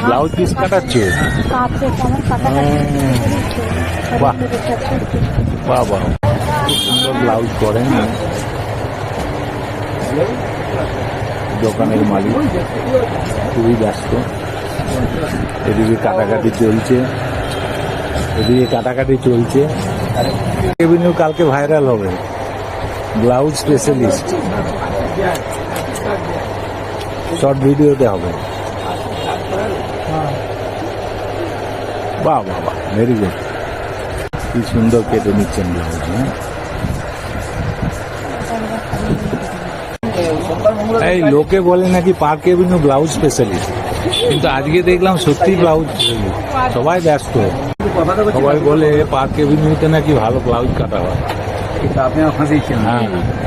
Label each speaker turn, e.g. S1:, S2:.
S1: blouse piece কাটাচ্ছে সুন্দর blouse দোকানের মালিক খুবই ব্যস্ত এদিকে কাটাকাটি চলছে এদিকে কাটাকাটি চলছে কালকে ভাইরাল হবে ব্লাউজ স্পেশালিস্ট শর্ট ভিডিওতে হবে বাহ বাহ বাহ ভেরি গুড কি সুন্দর কেটে নিচ্ছেন ব্লাউজ হ্যাঁ এই লোকে বলে নাকি পার্ক এভিনিউ ব্লাউজ স্পেশালিস্ট কিন্তু আজকে দেখলাম সত্যি ব্লাউজ সবাই ব্যস্ত সবাই বলে পার্ক এভিনিউতে নাকি ভালো ব্লাউজ কাটা হয় کتابیں